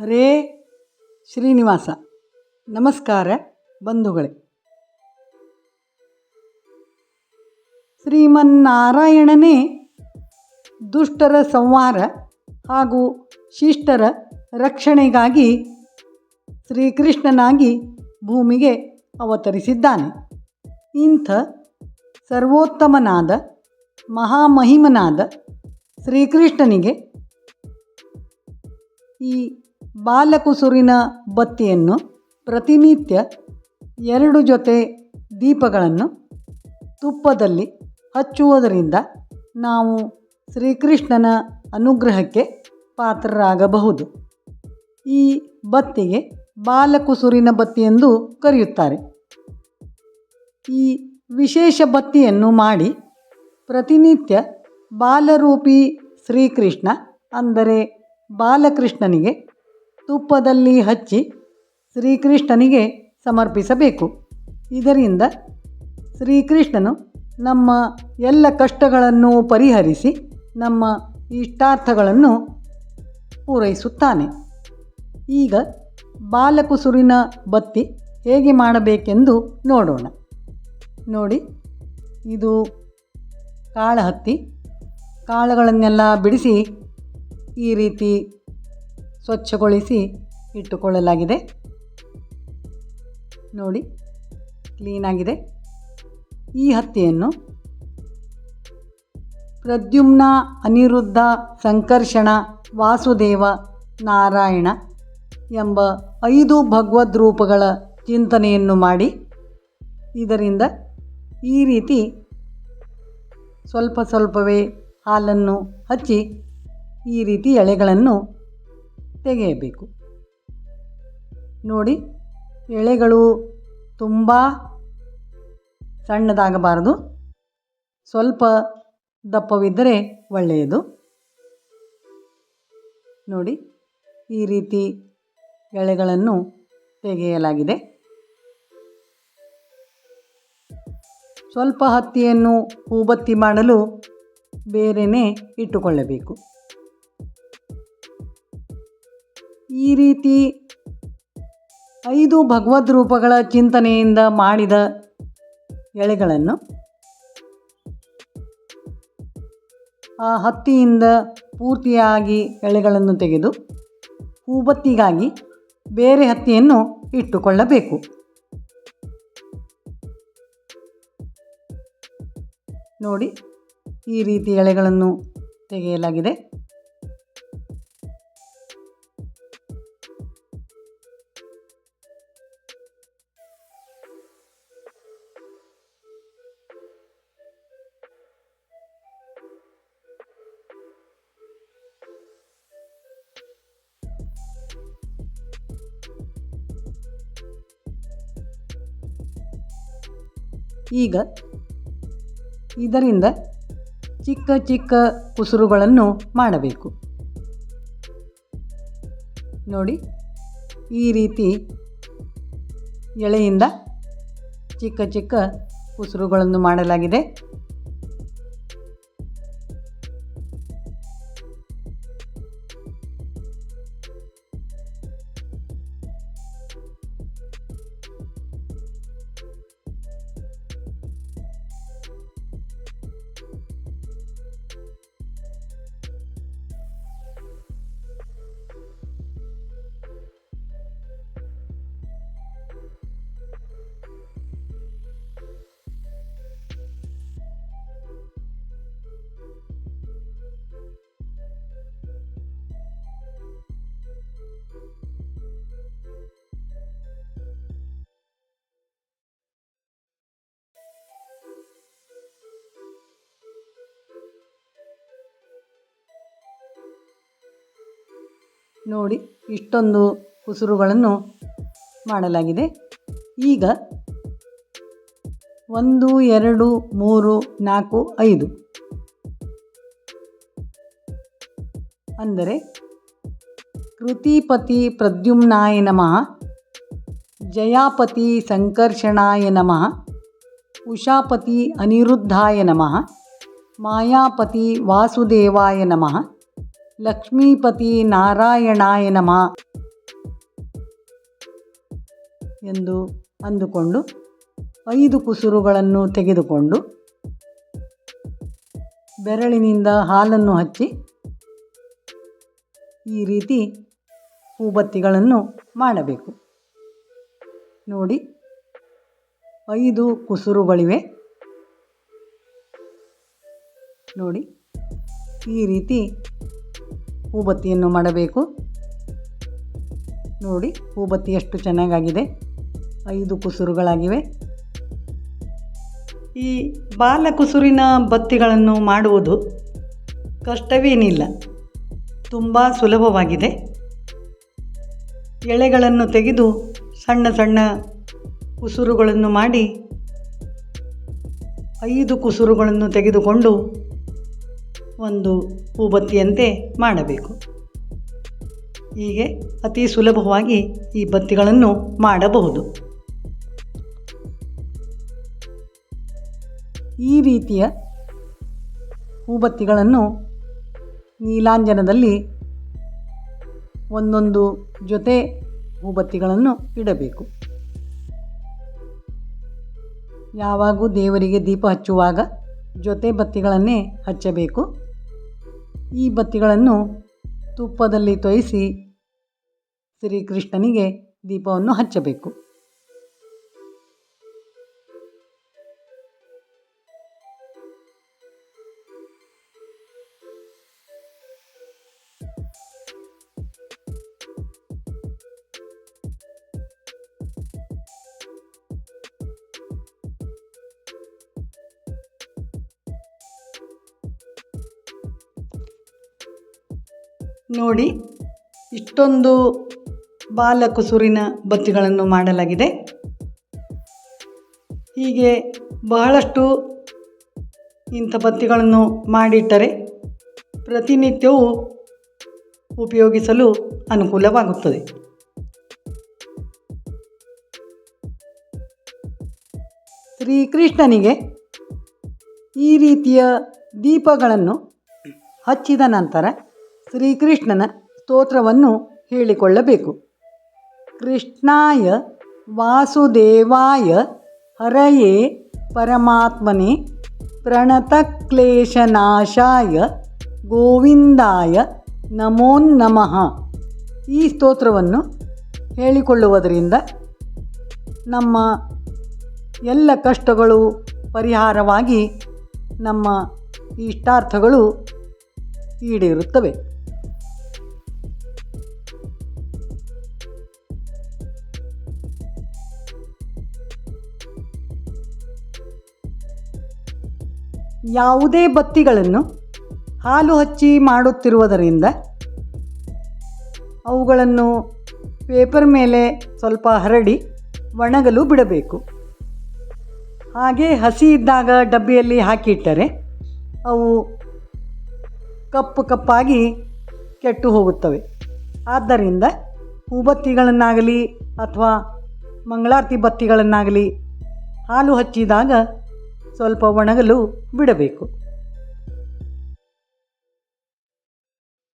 ಹರೇ ಶ್ರೀನಿವಾಸ. ನಮಸ್ಕಾರ ಬಂಧುಗಳೇ. ಶ್ರೀಮನ್ನಾರಾಯಣನೇ ದುಷ್ಟರ ಸಂಹಾರ ಹಾಗೂ ಶಿಷ್ಟರ ರಕ್ಷಣೆಗಾಗಿ ಶ್ರೀಕೃಷ್ಣನಾಗಿ ಭೂಮಿಗೆ ಅವತರಿಸಿದ್ದಾನೆ. ಇಂಥ ಸರ್ವೋತ್ತಮನಾದ ಮಹಾಮಹಿಮನಾದ ಶ್ರೀಕೃಷ್ಣನಿಗೆ ಈ ಬಾಲಕುಸುರಿನ ಬತ್ತಿಯನ್ನು ಪ್ರತಿನಿತ್ಯ ಎರಡು ಜೊತೆ ದೀಪಗಳನ್ನು ತುಪ್ಪದಲ್ಲಿ ಹಚ್ಚುವುದರಿಂದ ನಾವು ಶ್ರೀಕೃಷ್ಣನ ಅನುಗ್ರಹಕ್ಕೆ ಪಾತ್ರರಾಗಬಹುದು. ಈ ಬತ್ತಿಗೆ ಬಾಲಕುಸುರಿನ ಬತ್ತಿ ಎಂದು ಕರೆಯುತ್ತಾರೆ. ಈ ವಿಶೇಷ ಬತ್ತಿಯನ್ನು ಮಾಡಿ ಪ್ರತಿನಿತ್ಯ ಬಾಲರೂಪಿ ಶ್ರೀಕೃಷ್ಣ ಅಂದರೆ ಬಾಲಕೃಷ್ಣನಿಗೆ ತುಪ್ಪದಲ್ಲಿ ಹಚ್ಚಿ ಶ್ರೀಕೃಷ್ಣನಿಗೆ ಸಮರ್ಪಿಸಬೇಕು. ಇದರಿಂದ ಶ್ರೀಕೃಷ್ಣನು ನಮ್ಮ ಎಲ್ಲ ಕಷ್ಟಗಳನ್ನು ಪರಿಹರಿಸಿ ನಮ್ಮ ಇಷ್ಟಾರ್ಥಗಳನ್ನು ಪೂರೈಸುತ್ತಾನೆ. ಈಗ ಬಾಲಕುಸುರಿನ ಬತ್ತಿ ಹೇಗೆ ಮಾಡಬೇಕೆಂದು ನೋಡೋಣ. ನೋಡಿ, ಇದು ಕಾಳಹತ್ತಿ. ಕಾಳುಗಳನ್ನೆಲ್ಲ ಬಿಡಿಸಿ ಈ ರೀತಿ ಸ್ವಚ್ಛಗೊಳಿಸಿ ಇಟ್ಟುಕೊಳ್ಳಲಾಗಿದೆ. ನೋಡಿ ಕ್ಲೀನಾಗಿದೆ ಈ ಹತ್ತಿಯನ್ನು ಪ್ರದ್ಯುಮ್ನ ಅನಿರುದ್ಧ ಸಂಕರ್ಷಣ ವಾಸುದೇವ ನಾರಾಯಣ ಎಂಬ ಐದು ಭಗವದ್ ರೂಪಗಳ ಚಿಂತನೆಯನ್ನು ಮಾಡಿ, ಇದರಿಂದ ಈ ರೀತಿ ಸ್ವಲ್ಪ ಸ್ವಲ್ಪವೇ ಹಾಲನ್ನು ಹಚ್ಚಿ ಈ ರೀತಿ ಎಳೆಗಳನ್ನು ತೆಗೆಯಬೇಕು. ನೋಡಿ, ಎಳೆಗಳು ತುಂಬ ಸಣ್ಣದಾಗಬಾರದು. ಸ್ವಲ್ಪ ದಪ್ಪವಿದ್ದರೆ ಒಳ್ಳೆಯದು. ನೋಡಿ, ಈ ರೀತಿ ಎಳೆಗಳನ್ನು ತೆಗೆಯಲಾಗಿದೆ. ಸ್ವಲ್ಪ ಹತ್ತಿಯನ್ನು ಹೂಬತ್ತಿ ಮಾಡಲು ಬೇರೆಯೇ ಇಟ್ಟುಕೊಳ್ಳಬೇಕು. ಈ ರೀತಿ ಐದು ಭಗವದ್ ರೂಪಗಳ ಚಿಂತನೆಯಿಂದ ಮಾಡಿದ ಎಳೆಗಳನ್ನು ಆ ಹತ್ತಿಯಿಂದ ಪೂರ್ತಿಯಾಗಿ ಎಳೆಗಳನ್ನು ತೆಗೆದು ಹೂಬತ್ತಿಗಾಗಿ ಬೇರೆ ಹತ್ತಿಯನ್ನು ಇಟ್ಟುಕೊಳ್ಳಬೇಕು. ನೋಡಿ, ಈ ರೀತಿ ಎಳೆಗಳನ್ನು ತೆಗೆಯಲಾಗಿದೆ. ಈಗ ಇದರಿಂದ ಚಿಕ್ಕ ಚಿಕ್ಕ ಕುಸುರುಗಳನ್ನು ಮಾಡಬೇಕು. ನೋಡಿ ಈ ರೀತಿ ಎಳೆಯಿಂದ ಚಿಕ್ಕ ಚಿಕ್ಕ ಕುಸುರುಗಳನ್ನು ಮಾಡಲಾಗಿದೆ. ನೋಡಿ ಇಷ್ಟೊಂದು ಉಸುರುಗಳನ್ನು ಮಾಡಲಾಗಿದೆ. ಈಗ ಒಂದು, ಎರಡು, ಮೂರು, ನಾಲ್ಕು, ಐದು. ಅಂದರೆ ಕೃತಿಪತಿ ಪ್ರದ್ಯುಮ್ನಾಯ ನಮಃ, ಜಯಾಪತಿ ಸಂಕರ್ಷಣಾಯ ನಮಃ, ಉಷಾಪತಿ ಅನಿರುದ್ಧಾಯ ನಮಃ, ಮಾಯಾಪತಿ ವಾಸುದೇವಾಯ ನಮಃ ಲಕ್ಷ್ಮೀಪತಿ ನಾರಾಯಣಾಯ ನಮಃ ಎಂದು ಅಂದುಕೊಂಡು ಐದು ಕುಸುರುಗಳನ್ನು ತೆಗೆದುಕೊಂಡು ಬೆರಳಿನಿಂದ ಹಾಲನ್ನು ಹಚ್ಚಿ ಈ ರೀತಿ ಹೂಬತ್ತಿಗಳನ್ನು ಮಾಡಬೇಕು. ನೋಡಿ, ಐದು ಕುಸುರುಗಳಿವೆ. ನೋಡಿ, ಈ ರೀತಿ ಹೂಬತ್ತಿಯನ್ನು ಮಾಡಬೇಕು. ನೋಡಿ ಹೂಬತ್ತಿ ಎಷ್ಟು ಚೆನ್ನಾಗಾಗಿದೆ. ಐದು ಕುಸುರುಗಳಾಗಿವೆ. ಈ ಬಾಲಕುಸುರಿನ ಬತ್ತಿಗಳನ್ನು ಮಾಡುವುದು ಕಷ್ಟವೇನಿಲ್ಲ. ತುಂಬ ಸುಲಭವಾಗಿದೆ. ಎಳೆಗಳನ್ನು ತೆಗೆದು ಸಣ್ಣ ಸಣ್ಣ ಕುಸುರುಗಳನ್ನು ಮಾಡಿ ಐದು ಕುಸುರುಗಳನ್ನು ತೆಗೆದುಕೊಂಡು ಒಂದು ಹೂಬತ್ತಿಯಂತೆ ಮಾಡಬೇಕು. ಹೀಗೆ ಅತಿ ಸುಲಭವಾಗಿ ಈ ಬತ್ತಿಗಳನ್ನು ಮಾಡಬಹುದು. ಈ ರೀತಿಯ ಹೂಬತ್ತಿಗಳನ್ನು ನೀಲಾಂಜನದಲ್ಲಿ ಒಂದೊಂದು ಜೊತೆ ಹೂಬತ್ತಿಗಳನ್ನು ಇಡಬೇಕು. ಯಾವಾಗೂ ದೇವರಿಗೆ ದೀಪ ಹಚ್ಚುವಾಗ ಜೊತೆ ಬತ್ತಿಗಳನ್ನೇ ಹಚ್ಚಬೇಕು. ಈ ಬತ್ತಿಗಳನ್ನು ತುಪ್ಪದಲ್ಲಿ ತೋಯಿಸಿ ಶ್ರೀಕೃಷ್ಣನಿಗೆ ದೀಪವನ್ನು ಹಚ್ಚಬೇಕು. ನೋಡಿ ಇಷ್ಟೊಂದು ಬಾಲಕುಸುರಿನ ಬತ್ತಿಗಳನ್ನು ಮಾಡಲಾಗಿದೆ. ಹೀಗೆ ಬಹಳಷ್ಟು ಇಂಥ ಬತ್ತಿಗಳನ್ನು ಮಾಡಿಟ್ಟರೆ ಪ್ರತಿನಿತ್ಯವೂ ಉಪಯೋಗಿಸಲು ಅನುಕೂಲವಾಗುತ್ತದೆ. ಶ್ರೀಕೃಷ್ಣನಿಗೆ ಈ ರೀತಿಯ ದೀಪಗಳನ್ನು ಹಚ್ಚಿದ ನಂತರ ಶ್ರೀಕೃಷ್ಣನ ಸ್ತೋತ್ರವನ್ನು ಹೇಳಿಕೊಳ್ಳಬೇಕು. ಕೃಷ್ಣಾಯ ವಾಸುದೇವಾಯ ಹರಯೇ ಪರಮಾತ್ಮನೆ, ಪ್ರಣತಕ್ಲೇಶನಾಶಾಯ ಗೋವಿಂದಾಯ ನಮೋ ನಮಃ. ಈ ಸ್ತೋತ್ರವನ್ನು ಹೇಳಿಕೊಳ್ಳುವುದರಿಂದ ನಮ್ಮ ಎಲ್ಲ ಕಷ್ಟಗಳು ಪರಿಹಾರವಾಗಿ ನಮ್ಮ ಇಷ್ಟಾರ್ಥಗಳು ಈಡೇರುತ್ತವೆ. ಯಾವುದೇ ಬತ್ತಿಗಳನ್ನು ಹಾಲು ಹಚ್ಚಿ ಮಾಡುತ್ತಿರುವುದರಿಂದ ಅವುಗಳನ್ನು ಪೇಪರ್ ಮೇಲೆ ಸ್ವಲ್ಪ ಹರಡಿ ಒಣಗಲು ಬಿಡಬೇಕು. ಹಾಗೆ ಹಸಿ ಇದ್ದಾಗ ಡಬ್ಬಿಯಲ್ಲಿ ಹಾಕಿಟ್ಟರೆ ಅವು ಕಪ್ಪು ಕಪ್ಪಾಗಿ ಕೆಟ್ಟು ಹೋಗುತ್ತವೆ. ಆದ್ದರಿಂದ ಹೂಬತ್ತಿಗಳನ್ನಾಗಲಿ ಅಥವಾ ಮಂಗಳಾರತಿ ಬತ್ತಿಗಳನ್ನಾಗಲಿ ಹಾಲು ಹಚ್ಚಿದಾಗ ಸ್ವಲ್ಪ ಒಣಗಲು ಬಿಡಬೇಕು.